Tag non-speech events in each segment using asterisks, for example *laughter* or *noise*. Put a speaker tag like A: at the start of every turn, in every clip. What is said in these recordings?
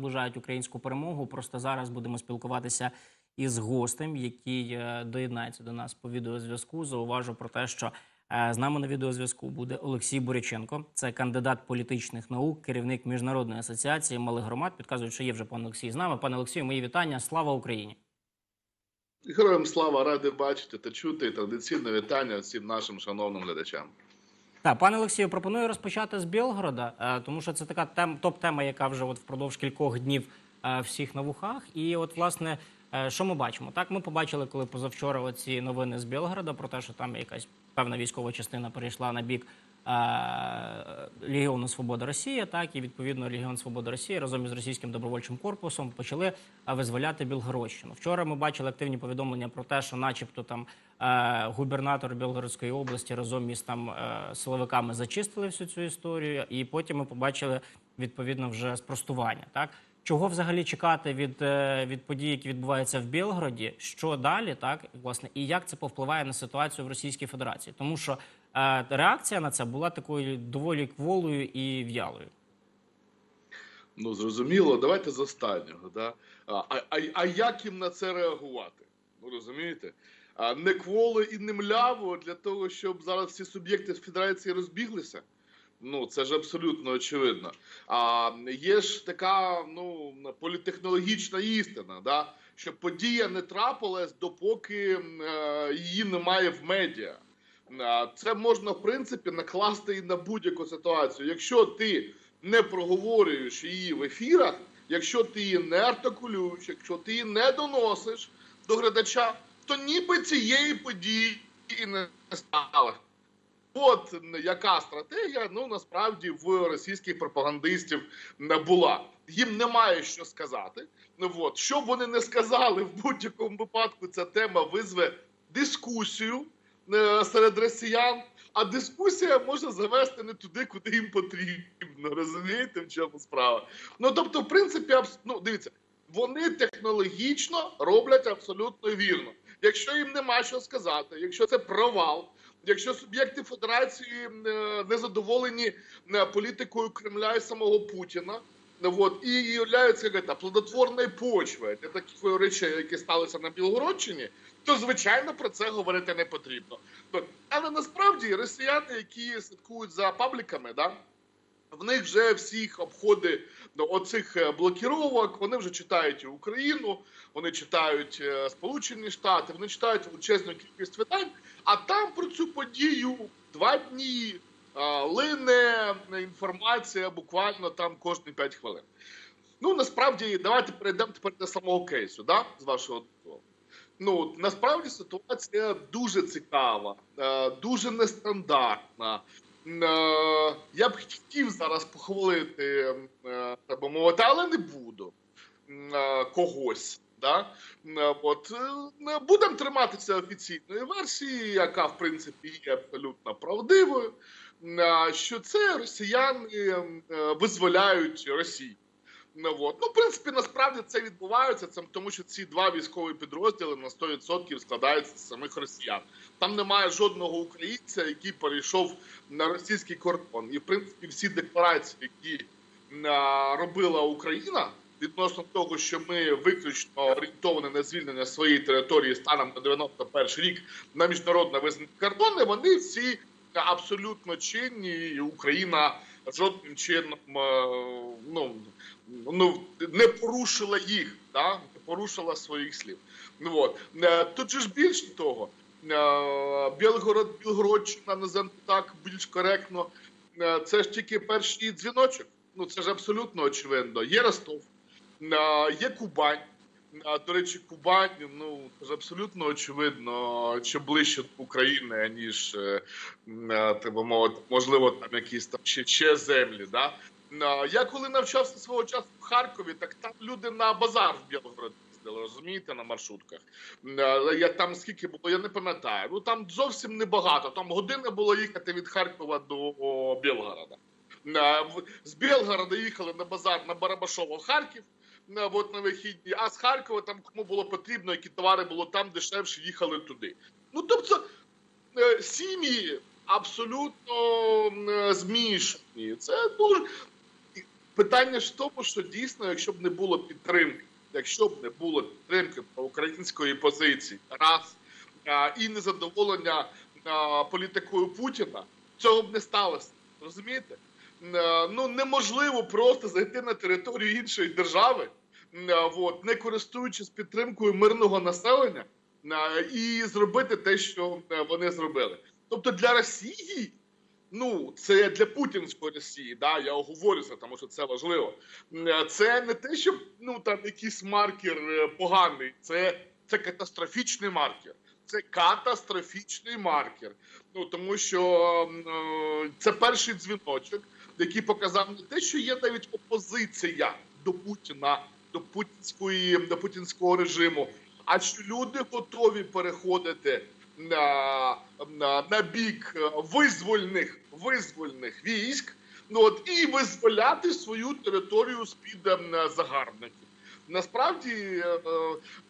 A: наближають українську перемогу. Просто зараз будемо спілкуватися із гостем, який е, доєднається до нас по відеозв'язку. Зауважу про те, що е, з нами на відеозв'язку буде Олексій Боряченко. Це кандидат політичних наук, керівник міжнародної асоціації малих громад. Підказують, що є вже пан Олексій з нами. Пане Олексію, мої вітання. Слава Україні!
B: Героям слава радий бачити та чути традиційне вітання всім нашим шановним глядачам.
A: Так, пане Олексію, пропоную розпочати з Білгорода, е, тому що це така тем, топ-тема, яка вже от впродовж кількох днів е, всіх на вухах. І от, власне, е, що ми бачимо? Так, ми побачили, коли позавчора оці новини з Білгорода про те, що там якась певна військова частина перейшла на бік Легіону Свобода Росія, так і відповідно Легіон Свобода Росії разом із російським добровольчим корпусом почали е, визволяти Білгородщину. Вчора ми бачили активні повідомлення про те, що, начебто, там е, губернатор Білгородської області разом із там е, силовиками зачистили всю цю історію, і потім ми побачили відповідно вже спростування. Так чого взагалі чекати від, е, від подій, які відбуваються в Білгороді? Що далі, так власне, і як це повпливає на ситуацію в Російській Федерації? Тому що е, реакція на це була такою доволі кволою і в'ялою.
B: Ну зрозуміло, давайте з останнього. Да? А, а, а як їм на це реагувати? Ну розумієте? А не кволо і не мляво для того, щоб зараз всі суб'єкти федерації розбіглися. Ну це ж абсолютно очевидно. А є ж така ну політехнологічна істина, да? що подія не трапилась, допоки е, її немає в медіа. Це можна в принципі накласти і на будь-яку ситуацію. Якщо ти не проговорюєш її в ефірах, якщо ти її не артикулюєш, якщо ти її не доносиш до глядача, то ніби цієї події і не стало. От яка стратегія ну насправді в російських пропагандистів не була. Їм немає що сказати. От що б вони не сказали в будь-якому випадку, ця тема визве дискусію серед росіян. А дискусія може завести не туди, куди їм потрібно. Розумієте, в чому справа? Ну тобто, в принципі, ну, дивіться, вони технологічно роблять абсолютно вірно. Якщо їм нема що сказати, якщо це провал, якщо суб'єкти Федерації е, не задоволені е, політикою Кремля і самого Путіна. Ну, Вот, і являються як це, плодотворною почвою для таких речей, які сталися на Білгородщині, то звичайно про це говорити не потрібно. Ну, Але насправді росіяни, які слідкують за пабліками, да, в них вже всіх обходи ну, оцих е, блокіровок, вони вже читають Україну, вони читають е, Сполучені Штати, вони читають величезну кількість видань, а там про цю подію два дні лине інформація буквально там кожні 5 хвилин. Ну насправді давайте перейдемо тепер до самого кейсу, да, з вашого дозволу. Ну насправді ситуація дуже цікава, е, дуже нестандартна. Е, Я б хотів зараз похвалити, е, так би мовити, але не буду когось. Да? От будемо триматися офіційної версії, яка в принципі є абсолютно правдивою. Е, Що це росіяни е, визволяють Росію. Ну, от. ну, в принципі, насправді це відбувається, це тому що ці два військові підрозділи на 100% складаються з самих росіян. Там немає жодного українця, який перейшов на російський кордон. І в принципі всі декларації, які а, робила Україна відносно того, що ми виключно орієнтовані на звільнення своєї території станом на 91 рік на міжнародно визнані кордони, вони всі абсолютно чинні, і Україна жодним чином е, ну, ну не порушила їх, да? не порушила своїх слів. Ну от Е, тут же ж більше того, е, Білгород, Білгородщина, називаємо так більш коректно. Це ж тільки перший дзвіночок. Ну це ж абсолютно очевидно. Є Ростов, є Кубань. А, До речі, Кубань, ну абсолютно очевидно, що ближче України, ніж е, е, мовити, можливо, там якісь там ще, ще землі. Да? Я коли навчався свого часу в Харкові, так там люди на базар в Білгород їздили, розумієте, на маршрутках. Я там скільки було, я не пам'ятаю. Ну там зовсім небагато. Там година було їхати від Харкова до Білгорода. З Білгорода їхали на базар на Барабашово Харків. От, на вихідні, а з Харкова там кому було потрібно, які товари було там дешевше, їхали туди. Ну тобто е, сім'ї абсолютно е, змішані. Це дуже питання ж в тому, що дійсно, якщо б не було підтримки, якщо б не було підтримки української позиції, раз і незадоволення політикою Путіна, цього б не сталося. Розумієте? Е, Ну неможливо просто зайти на територію іншої держави, от, не користуючись підтримкою мирного населення, е, і зробити те, що е, вони зробили. Тобто для Росії, ну це для путінської Росії, да, я оговорюся, тому що це важливо. Е, Це не те, що ну там якийсь маркер е, поганий, це, це катастрофічний маркер. Це катастрофічний маркер. Ну тому що е, це перший дзвіночок, який показав не те, що є навіть опозиція до Путіна, до путінської до путінського режиму, а що люди готові переходити на, на, на бік визвольних визвольних військ, ну от і визволяти свою територію з під е, загарбників. Насправді е,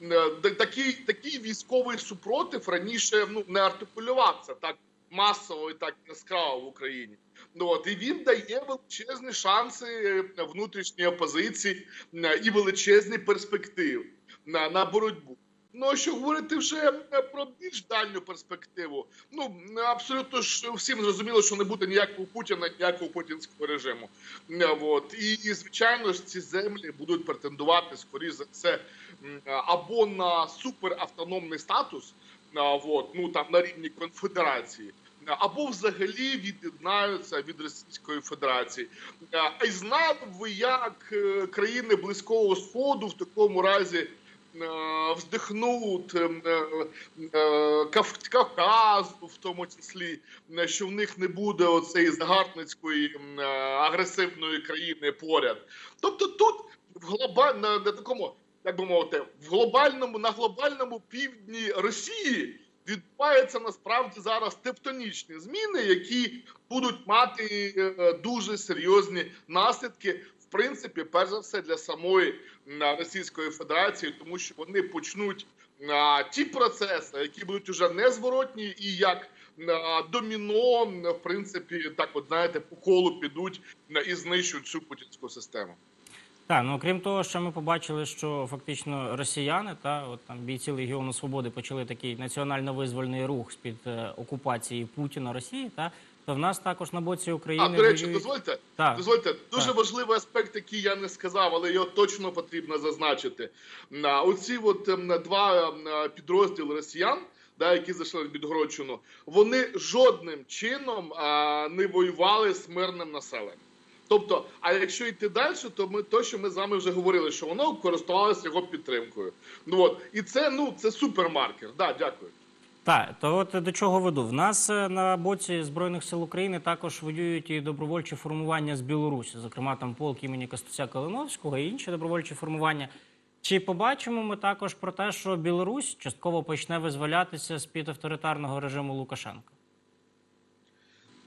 B: е, такий, такий військовий супротив раніше ну не артикулювався так масово і так яскраво в Україні. Ну от і він дає величезні шанси е, внутрішньої опозиції і величезні перспективи на, на боротьбу. Ну що говорити вже е, про більш дальню перспективу? Ну абсолютно ж всім зрозуміло, що не буде ніякого Путіна, ніякого путінського режиму. От і, і звичайно ж ці землі будуть претендувати скоріше за все або на суперавтономний статус, от, ну там на рівні конфедерації. Або взагалі від'єднаються від Російської Федерації. А, І знав ви, як е, країни Близького Сходу в такому разі е, вздихнуть е, е, Кавказу, в тому числі, е, що в них не буде оцеї загарбницької е, агресивної країни поряд. Тобто тут в глоба... на, на такому, як би мовити, в глобальному на глобальному півдні Росії відбуваються насправді зараз тектонічні зміни, які будуть мати е, дуже серйозні наслідки. В принципі, перш за все для самої Російської Федерації, тому що вони почнуть а, ті процеси, які будуть уже незворотні, і як а, доміно, в принципі, так от знаєте, по колу підуть і знищують цю путінську систему.
A: Так, ну крім того, що ми побачили, що фактично росіяни та от там бійці Легіону Свободи почали такий національно-визвольний рух з під е, окупації Путіна Росії, та то в нас також на боці України
B: А, до речі,
A: воюють-
B: дозвольте,
A: Так.
B: дозвольте, дуже
A: Так.
B: важливий аспект, який я не сказав, але його точно потрібно зазначити. На оці от ем, два ем, підрозділи росіян, да, які зайшли в Підгородщину, вони жодним чином а, не воювали з мирним населенням. Тобто, а якщо йти далі, то ми то, що ми з вами вже говорили, що воно користувалося його підтримкою. Ну от і це ну це супермаркер. Да, дякую.
A: Так, то от до чого веду? В нас е, на боці Збройних сил України також воюють і добровольчі формування з Білорусі, зокрема там полк імені Костуся Калиновського і інші добровольчі формування. Чи побачимо ми також про те, що Білорусь частково почне визволятися з під авторитарного режиму Лукашенка?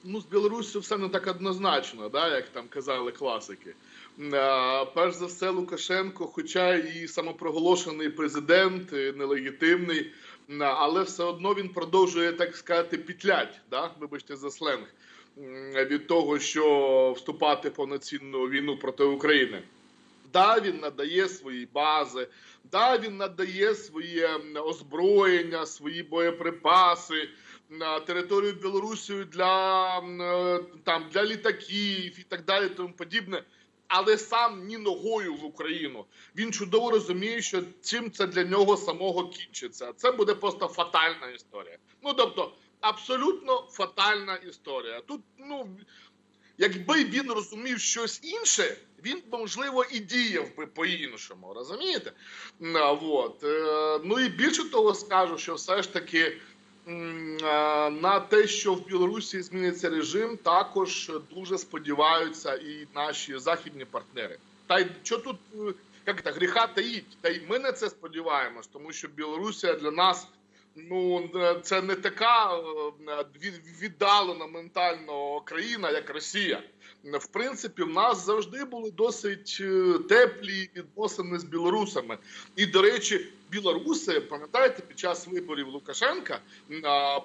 B: Ну, з Білоруссю все не так однозначно, да, як там казали класики. Перш за все, Лукашенко, хоча і самопроголошений президент, і нелегітимний, але все одно він продовжує, так сказати, пітлять, да, вибачте за сленг, від того, що вступати в повноцінну війну проти України. Да, він надає свої бази, да, він надає своє озброєння, свої боєприпаси територію Білорусі для е, там для літаків і так далі, тому подібне. Але сам ні ногою в Україну. Він чудово розуміє, що чим це для нього самого кінчиться. Це буде просто фатальна історія. Ну тобто, абсолютно фатальна історія. Тут ну якби він розумів щось інше, він можливо і діяв би по-іншому. Розумієте? Вот. Е, Ну і більше того скажу, що все ж таки на те, що в Білорусі зміниться режим, також дуже сподіваються і наші західні партнери. Та й що тут е, як це, гріха таїть? Та й ми на це сподіваємось, тому що Білорусія для нас. Ну, е, це не така е, віддалена ментально країна, як Росія. В принципі, в нас завжди були досить е, теплі відносини з білорусами. І, до речі, білоруси, пам'ятаєте, під час виборів Лукашенка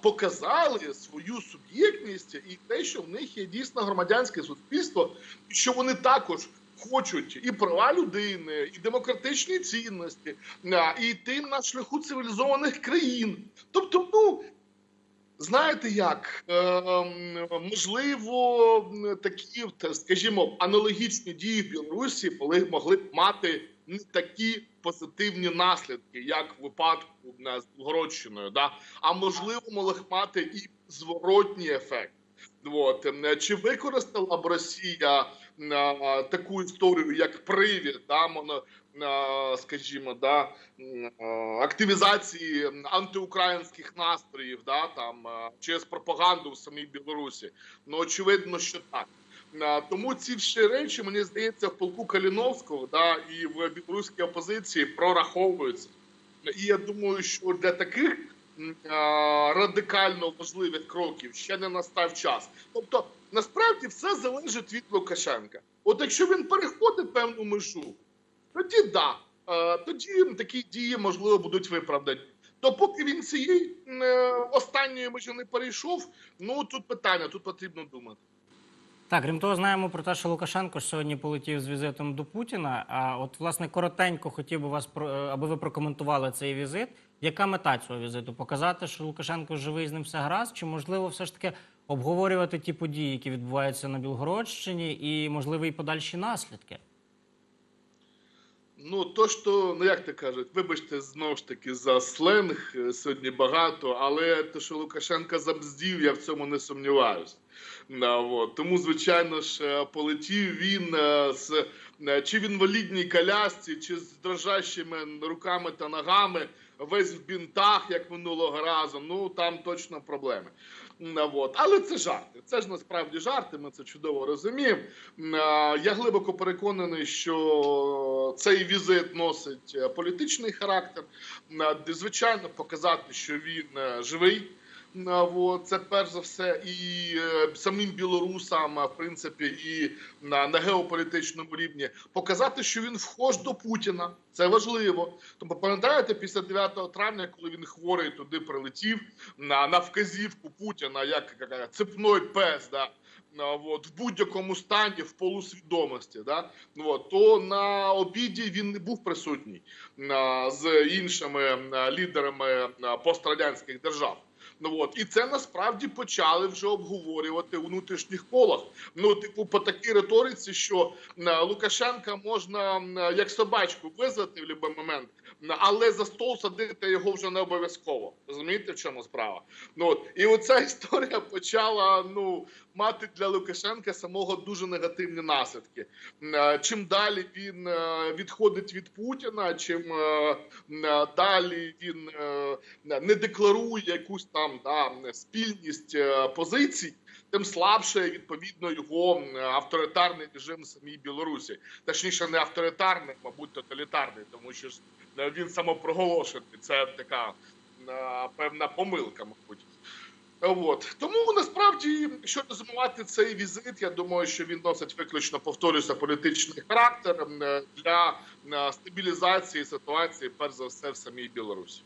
B: показали свою суб'єктність і те, що в них є дійсно громадянське суспільство, що вони також хочуть і права людини, і демократичні цінності, і йти на шляху цивілізованих країн. Тобто, ну. Знаєте як, е, можливо, такі, скажімо, аналогічні дії в Білорусі могли б мати не такі позитивні наслідки, як в випадку з Білгородщиною, да? а можливо, могли б мати і зворотній ефект. От. М, Чи використала б Росія е, таку історію як привід, да, скажімо, да, е, активізації антиукраїнських настроїв, да, там, е, через пропаганду в самій Білорусі? Ну, очевидно, що так. Е, Тому ці всі речі, мені здається, в полку Каліновського да, і в білоруській опозиції прораховуються. І я думаю, що для таких е, радикально важливих кроків ще не настав час. Тобто, насправді все залежить від Лукашенка. От якщо він переходить певну межу, тоді да, е, тоді такі дії можливо будуть виправдані. То поки він цієї е, останньої межі не перейшов, ну тут питання, тут потрібно думати.
A: Так, крім того, знаємо про те, що Лукашенко сьогодні полетів з візитом до Путіна. А от, власне, коротенько хотів би вас е, аби ви прокоментували цей візит. Яка мета цього візиту? Показати, що Лукашенко живий з ним все гаразд? Чи можливо все ж таки обговорювати ті події, які відбуваються на Білгородщині, і можливо і подальші наслідки?
B: Ну, то, що, ну як то кажуть, вибачте, знову ж таки за сленг е, сьогодні багато, але те, що Лукашенка забздів, я в цьому не сумніваюся. Тому, звичайно ж, е, полетів він е, з чи в інвалідній колясці, чи з дрожащими руками та ногами, весь в бінтах, як минулого разу. Ну там точно проблеми. От. Але це жарти. Це ж насправді жарти. Ми це чудово розуміємо. Я глибоко переконаний, що цей візит носить е, політичний характер. Звичайно, показати, що він е, живий. Це перш за все і е, самим білорусам, в принципі, і на, на геополітичному рівні показати, що він вхож до Путіна. Це важливо. Тобто, пам'ятаєте, після 9 травня, коли він хворий туди прилетів на, на вказівку Путіна, як, як цепной пес, да, от, в будь-якому стані, в полусвідомості, да, от, то на обіді він не був присутній а, з іншими а, лідерами пострадянських держав. Ну от і це насправді почали вже обговорювати у внутрішніх колах. Ну, типу, по такій риториці, що а, Лукашенка можна як собачку визвати в будь-який момент, але за стол садити його вже не обов'язково. Розумієте, в чому справа? Ну от і оця *laughs* історія почала ну мати для Лукашенка самого дуже негативні наслідки. Е, Чим далі він е, відходить від Путіна, чим е, далі він не декларує якусь там да, спільність позицій. Тим слабше відповідно його авторитарний режим самій Білорусі, точніше, не авторитарний, мабуть, тоталітарний, тому що ж е, він самопроголошений. Це така е, певна помилка, мабуть. От тому насправді, якщо резюмувати цей візит, я думаю, що він носить виключно повторюся політичний характер е, для стабілізації ситуації, перш за все, в самій Білорусі.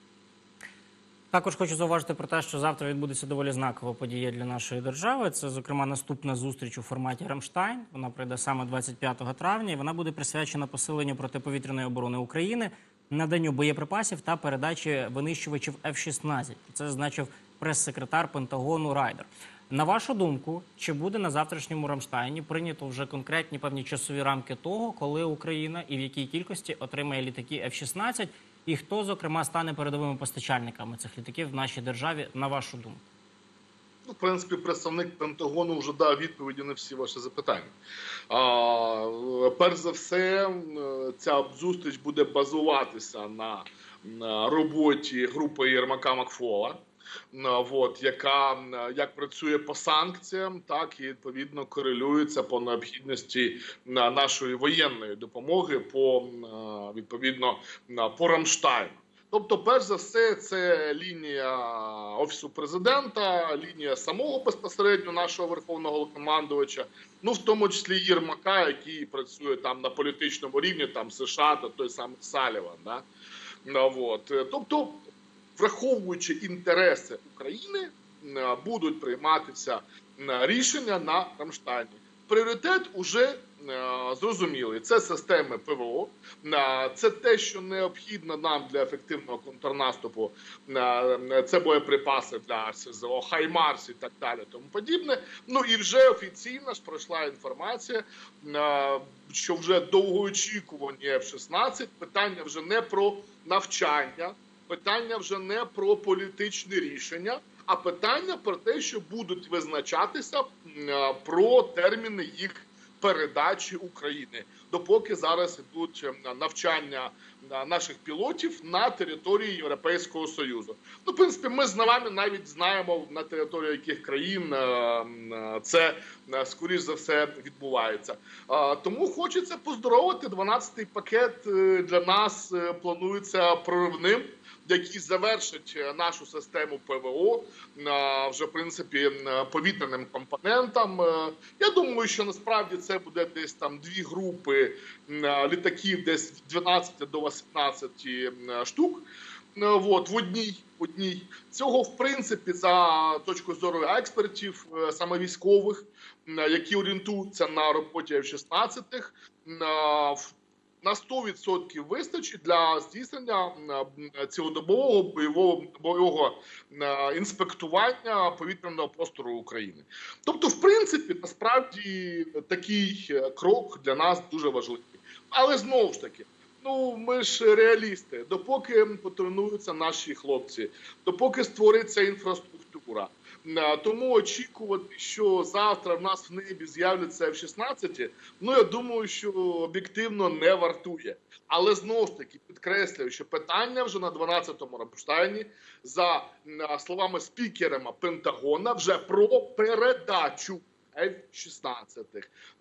A: Також хочу зауважити про те, що завтра відбудеться доволі знакова подія для нашої держави. Це, зокрема, наступна зустріч у форматі Рамштайн. Вона прийде саме 25 травня. і Вона буде присвячена посиленню протиповітряної оборони України, наданню боєприпасів та передачі винищувачів F-16. Це зазначив прес-секретар Пентагону Райдер. На вашу думку, чи буде на завтрашньому Рамштайні прийнято вже конкретні певні часові рамки того, коли Україна і в якій кількості отримає літаки F-16, і хто, зокрема, стане передовими постачальниками цих літаків в нашій державі, на вашу думку?
B: Ну, в принципі, представник Пентагону вже дав відповіді на всі ваші запитання. А, перш за все, ця зустріч буде базуватися на, на роботі групи Єрмака Макфола. Ну, От, яка як працює по санкціям, так і відповідно корелюється по необхідності нашої воєнної допомоги по відповідно по Рамштайну. Тобто, перш за все, це лінія офісу президента, лінія самого безпосередньо нашого верховного командувача, ну в тому числі Єрмака, який працює там на політичному рівні, там США та той самий Саліван. Да? От. Тобто, враховуючи інтереси України, будуть прийматися м, рішення на Рамштайні. Пріоритет уже е, зрозумілий. Це системи ПВО, е, це те, що необхідно нам для ефективного контрнаступу. е, Це боєприпаси для СЗО, Хаймарс і так далі. Тому подібне. Ну і вже офіційно ж пройшла інформація, е, що вже довгоочікувані F-16, питання вже не про навчання, питання вже не про політичне рішення, а питання про те, що будуть визначатися е, про терміни їх передачі України, допоки зараз ідуть е, навчання е, наших пілотів на території Європейського Союзу. Ну, в принципі, ми з вами навіть знаємо на території яких країн це скоріш за все відбувається. Тому хочеться поздоровити. 12-й пакет для нас планується проривним. Який завершить е, нашу систему ПВО е, вже в принципі е, повітряним компонентам. Я думаю, що насправді це буде десь там дві групи літаків, десь від 12 до 18 е, штук. От в одній одній цього, в принципі, за точкою зору експертів, саме військових, які орієнтуються на роботі F-16, е, в- на 100% вистачить для здійснення цілодобового бойового бойового інспектування повітряного простору України. Тобто, в принципі, насправді такий е, крок для нас дуже важливий. Але знову ж таки. Ну, ми ж реалісти. Допоки потренуються наші хлопці, допоки створиться інфраструктура. Е, Тому очікувати, що завтра в нас в небі з'являться F-16, ну я думаю, що об'єктивно не вартує. Але знову ж таки підкреслюю, що питання вже на 12-му Рамштайні, за е, словами спікерами Пентагона, вже про передачу. F-16,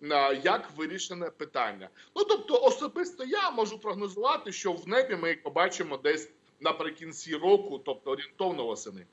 B: е, як вирішене питання. Ну тобто, особисто я можу прогнозувати, що в небі ми їх побачимо десь наприкінці року, тобто орієнтовно восени.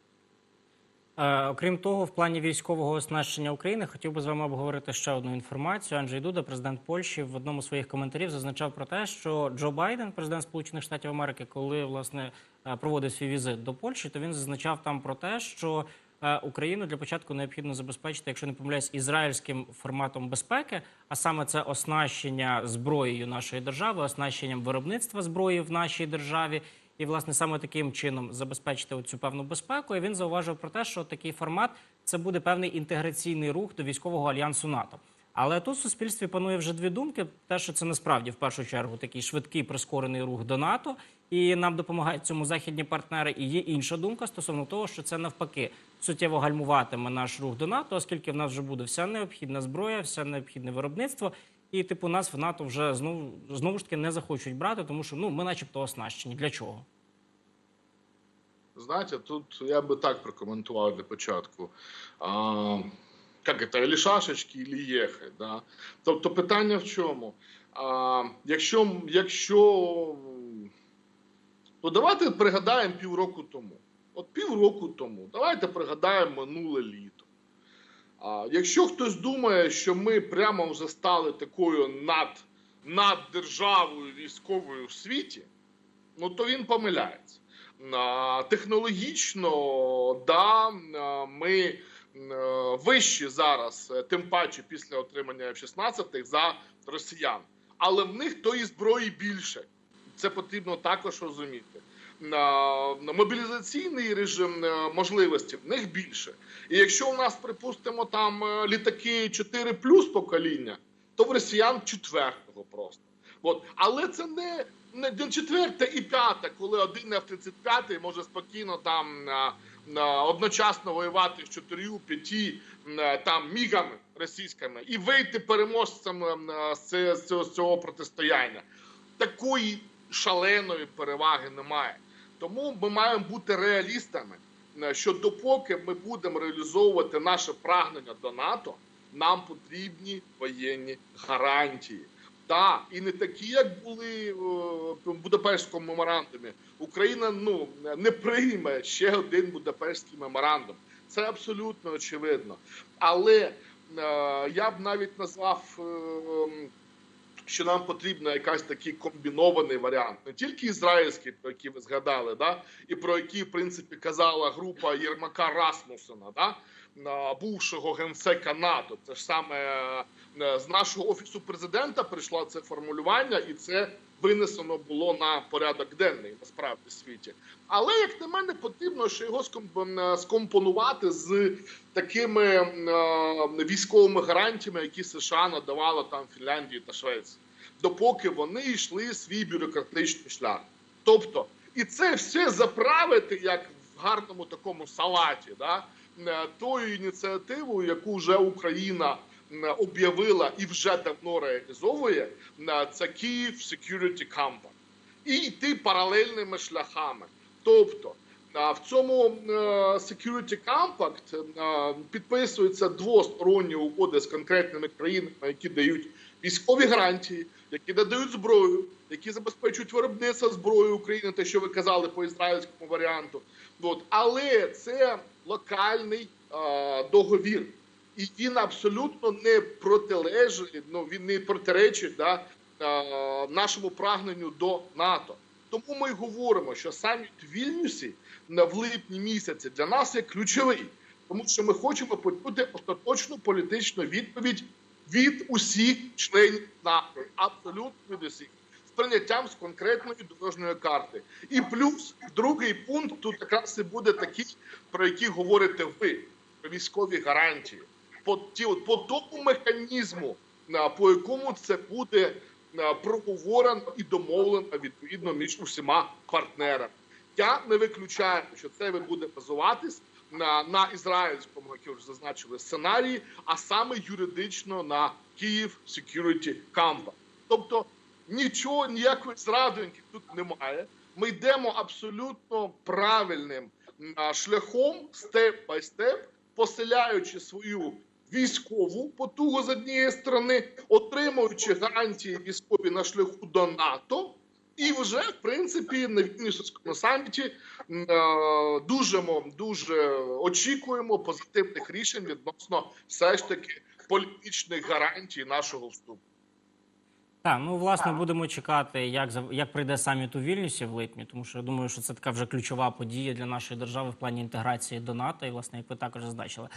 A: Е, окрім того, в плані військового оснащення України хотів би з вами обговорити ще одну інформацію. Анджей Дуда, президент Польщі, в одному з своїх коментарів зазначав про те, що Джо Байден, президент Сполучених Штатів Америки, коли власне е, проводив свій візит до Польщі, то він зазначав там про те, що е, Україну для початку необхідно забезпечити, якщо не помиляюсь, ізраїльським форматом безпеки, а саме це оснащення зброєю нашої держави, оснащенням виробництва зброї в нашій державі. І, власне, саме таким чином забезпечити цю певну безпеку. І він зауважив про те, що такий формат це буде певний інтеграційний рух до військового альянсу НАТО. Але тут в суспільстві панує вже дві думки: те, що це насправді в першу чергу такий швидкий прискорений рух до НАТО, і нам допомагають цьому західні партнери. І є інша думка стосовно того, що це навпаки суттєво гальмуватиме наш рух до НАТО, оскільки в нас вже буде вся необхідна зброя, все необхідне виробництво. І типу нас в НАТО вже знову знову ж таки не захочуть брати, тому що ну ми, начебто, оснащені. Для чого?
B: Знаете, тут я бы так прокомментував для початку. А, як це, или шашечки, или єхать. Да? Тобто питання в чому? А, якщо, якщо. Ну, давайте пригадаємо півроку тому. От півроку тому. Давайте пригадаємо минуле літо. Якщо хтось думає, що ми прямо вже стали такою над, наддержавою військовою в світі, ну то він помиляється. Технологічно, да, ми вищі зараз, е, тим паче після отримання F-16 за росіян. Але в них тої зброї більше. Це потрібно також розуміти. Мобілізаційний режим е, можливості в них більше. І якщо у нас, припустимо, там е, літаки 4 плюс покоління, то в росіян четвертого просто. От. Але це не, не четверте і п'яте, коли один F-35 може спокійно там на, одночасно воювати з чотирю, п'яти на, там мігами російськими і вийти переможцем е, з цього протистояння. Такої шаленої переваги немає. Тому ми маємо бути реалістами, е, що допоки ми будемо реалізовувати наше прагнення до НАТО, нам потрібні воєнні гарантії. Так, і не такі, як були е, в Будапештському меморандумі. Україна ну не прийме ще один Будапештський меморандум. Це абсолютно очевидно. Але е, я б навіть назвав. е, що нам потрібно якась такий комбінований варіант, не тільки ізраїльський, про який ви згадали, да, і про який, в принципі, казала група Єрмака Расмусена, да, бувшого генсека НАТО. Це ж саме е, з нашого офісу президента прийшло це формулювання, і це винесено було на порядок денний насправді в світі. Але як на мене, потрібно ще його е, скомпонувати з такими е, військовими гарантіями, які США надавала там Фінляндії та Швеції, допоки вони йшли свій бюрократичний шлях. Тобто, і це все заправити як в гарному такому салаті, да? е, тою ініціативою, яку вже Україна об'явила і вже давно реалізовує, це Київ Security Compact. І йти паралельними шляхами. Тобто в цьому е, Security Compact підписуються двосторонні угоди з конкретними країнами, які дають військові гарантії, які надають зброю, які забезпечують виробництво зброї України, те, що ви казали по ізраїльському варіанту. От. Але це локальний договір. І він абсолютно не протилежить, ну він не протиречить да, е, нашому прагненню до НАТО. Тому ми говоримо, що саміт в Вільнюсі в липні місяці для нас є ключовий, тому що ми хочемо почути остаточну політичну відповідь від усіх членів НАТО, абсолютно від усіх, прийняттям з конкретної дорожньої карти. І плюс другий пункт тут якраз і буде такий, про який говорите ви, про військові гарантії. По, по тому механізму, по якому це буде проговорено і домовлено відповідно між усіма партнерами. Я не виключаю, що це буде базуватись на, на ізраїльському, як я вже зазначили, сценарії, а саме юридично на Київ Security Compact. Тобто нічого, ніякої зрадоньки тут немає. Ми йдемо абсолютно правильним шляхом, степ бай степ, поселяючи свою військову потугу з однієї сторони, отримуючи гарантії військові на шляху до НАТО. І вже в принципі на Вільнюсському саміті е, дуже дуже очікуємо позитивних рішень відносно все ж таки політичних гарантій нашого вступу.
A: Так, ну власне будемо чекати, як як прийде саміт у Вільнюсі в липні, тому що я думаю, що це така вже ключова подія для нашої держави в плані інтеграції до НАТО, і власне, як ви також зазначили.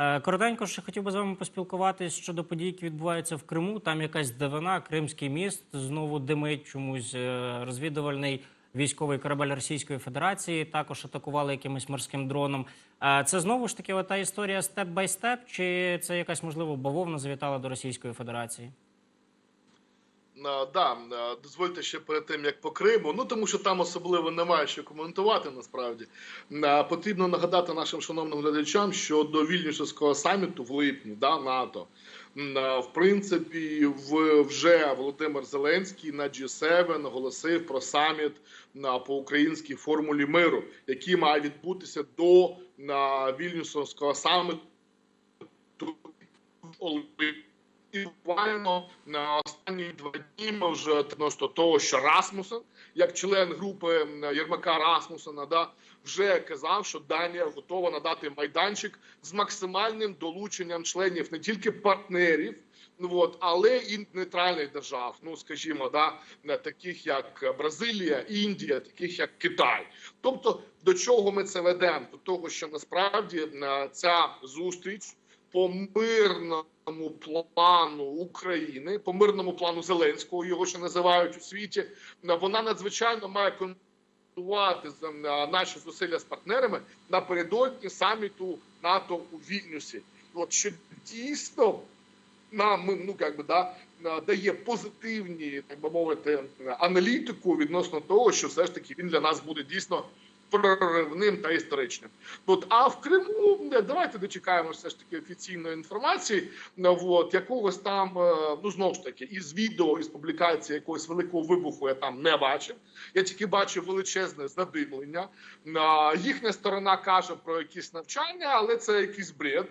A: Е, Коротенько ще хотів би з вами поспілкуватись щодо подій, які відбуваються в Криму. Там якась дивина, Кримський міст знову димить чомусь е, розвідувальний військовий корабель Російської Федерації. Також атакували якимось морським дроном. Е, Це знову ж таки ота історія степ бай степ, чи це якась можливо бавовна завітала до Російської Федерації?
B: Е, Да, е, дозвольте ще перед тим, як по Криму. Ну тому що там особливо немає що коментувати. Насправді Е, потрібно нагадати нашим шановним глядачам, що до Вільнюсського саміту в липні да, НАТО. В принципі, вже Володимир Зеленський на G7 оголосив про саміт на по українській формулі миру, який має відбутися до на Вільнюсського саміту і буквально на останні два дні ми вже відносно того, що Расмусен, як член групи Єрмака Расмусена, да, вже казав, що Данія готова надати майданчик з максимальним долученням членів не тільки партнерів, ну от, але і нейтральних держав. Ну скажімо, да, таких як Бразилія, Індія, таких як Китай. Тобто, до чого ми це ведемо? До того, що насправді ця зустріч по мирному плану України, по мирному плану Зеленського, його ще називають у світі. Вона надзвичайно має контролювати за- наші зусилля з партнерами напередодні саміту НАТО у Вільнюсі. От що дійсно нам ну як да дає позитивні, так би мовити, аналітику відносно того, що все ж таки він для нас буде дійсно проривним та історичним. От, а в Криму не, давайте дочекаємо все ж таки офіційної інформації. ну, От, якогось там, е, ну знову ж таки, із відео, із публікації якогось великого вибуху я там не бачив. Я тільки бачив величезне задимлення. Їхня сторона каже про якісь навчання, але це якийсь бред.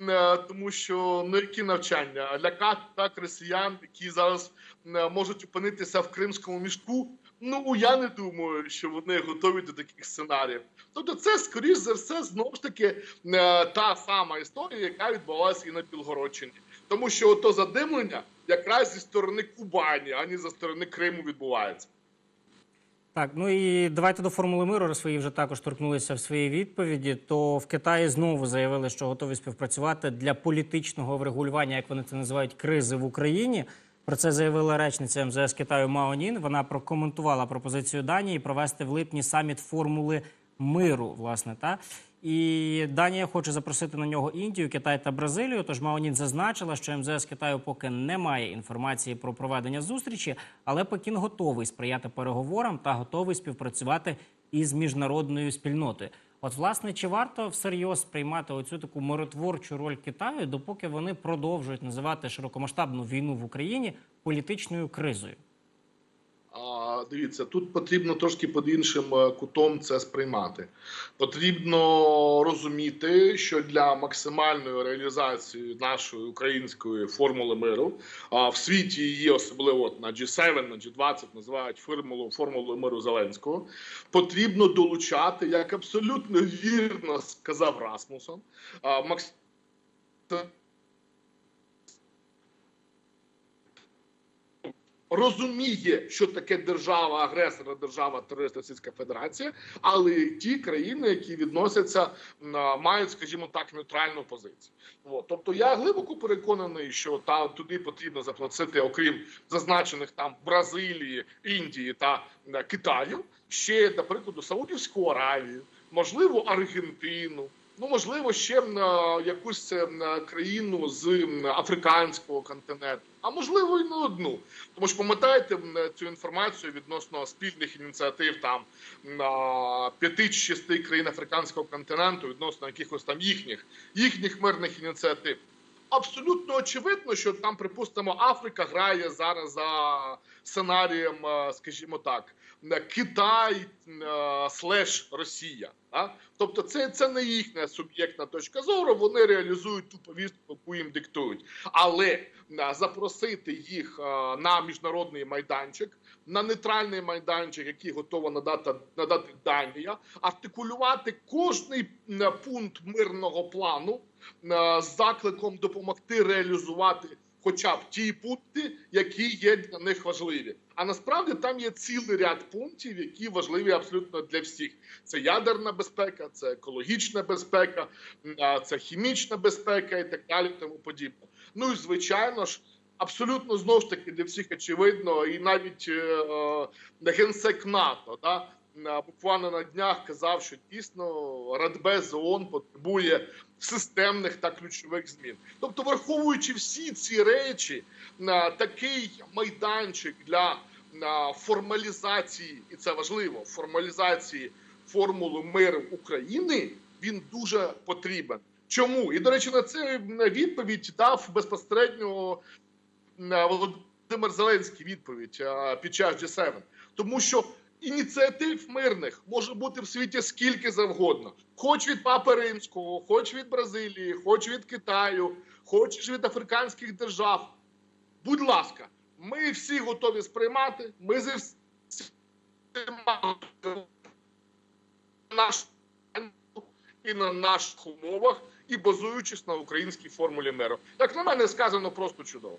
B: Е, Тому що ну які навчання лякати так росіян, які зараз е, можуть опинитися в кримському мішку. Ну я не думаю, що вони готові до таких сценаріїв. Тобто, це скоріш за все знову ж таки е, та сама історія, яка відбувалася і на Білгородщині, тому що ото задимлення якраз зі сторони Кубані, а не зі сторони Криму відбувається.
A: Так, ну і давайте до формули миру, раз ви вже також торкнулися в своїй відповіді. То в Китаї знову заявили, що готові співпрацювати для політичного врегулювання, як вони це називають, кризи в Україні. Про це заявила речниця МЗС Китаю Мао Нін. Вона прокоментувала пропозицію Данії провести в липні саміт формули миру. Власне, та і Данія хоче запросити на нього Індію, Китай та Бразилію. Тож Мао Нін зазначила, що МЗС Китаю поки не має інформації про проведення зустрічі, але Пекін готовий сприяти переговорам та готовий співпрацювати із міжнародною спільнотою. От, власне, чи варто всерйоз сприймати оцю таку миротворчу роль Китаю, допоки вони продовжують називати широкомасштабну війну в Україні політичною кризою?
B: Дивіться, тут потрібно трошки під іншим е, кутом це сприймати. Потрібно розуміти, що для максимальної реалізації нашої української формули миру в світі її особливо на G7, на G20 називають формулу формулою миру Зеленського. Потрібно долучати, як абсолютно вірно сказав Расмусон. А, розуміє, що таке держава агресора, держава терорист Російська Федерація, але ті країни, які відносяться мають, скажімо так, нейтральну позицію. От. Тобто я глибоко переконаний, що та туди потрібно заплатити, окрім зазначених там Бразилії, Індії та Китаю, ще, до прикладу, Саудівську Аравію, можливо, Аргентину. Ну, можливо, ще м, а, якусь м, країну з африканського континенту, а можливо, і не одну. Тому що пам'ятаєте цю інформацію відносно спільних ініціатив там на п'яти чи шести країн африканського континенту, відносно якихось там їхніх їхніх мирних ініціатив. Абсолютно очевидно, що там, припустимо, Африка грає зараз за сценарієм, е, скажімо так, е, Китай е, слеш Росія. А? Тобто, це, це не їхня суб'єктна точка зору. Вони реалізують ту повістку, яку їм диктують. Але е, запросити їх е, на міжнародний майданчик, на нейтральний майданчик, який готова надати надати Данія, артикулювати кожний е, пункт мирного плану е, з закликом допомогти реалізувати хоча б ті пункти, які є для них важливі. А насправді там є цілий ряд пунктів, які важливі абсолютно для всіх. Це ядерна безпека, це екологічна безпека, це хімічна безпека і так далі. Тому подібне. Ну і звичайно ж. Абсолютно знову ж таки для всіх очевидно, і навіть е, е, генсек НАТО да, буквально на днях казав, що дійсно Радбез ООН потребує системних та ключових змін. Тобто, враховуючи всі ці речі, такий майданчик для формалізації, і це важливо, формалізації формули миру України він дуже потрібен. Чому? І до речі, на це відповідь дав безпосередньо Володимир Зеленський відповідь під час G7. Тому що ініціатив мирних може бути в світі скільки завгодно, хоч від Папи Римського, хоч від Бразилії, хоч від Китаю, хоч від африканських держав. Будь ласка, ми всі готові сприймати. Ми зі всіма наш і на наших умовах, і базуючись на українській формулі миру. Як на мене сказано, просто чудово.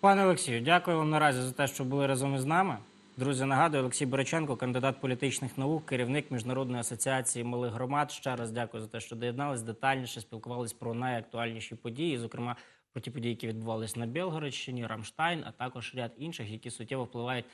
A: Пане Олексію, дякую вам наразі за те, що були разом із нами. Друзі, нагадую, Олексій Бориченко, кандидат політичних наук, керівник міжнародної асоціації малих громад. Ще раз дякую за те, що доєднались детальніше, спілкувались про найактуальніші події, зокрема про ті події, які відбувалися на Білгородщині, Рамштайн, а також ряд інших, які суттєво впливають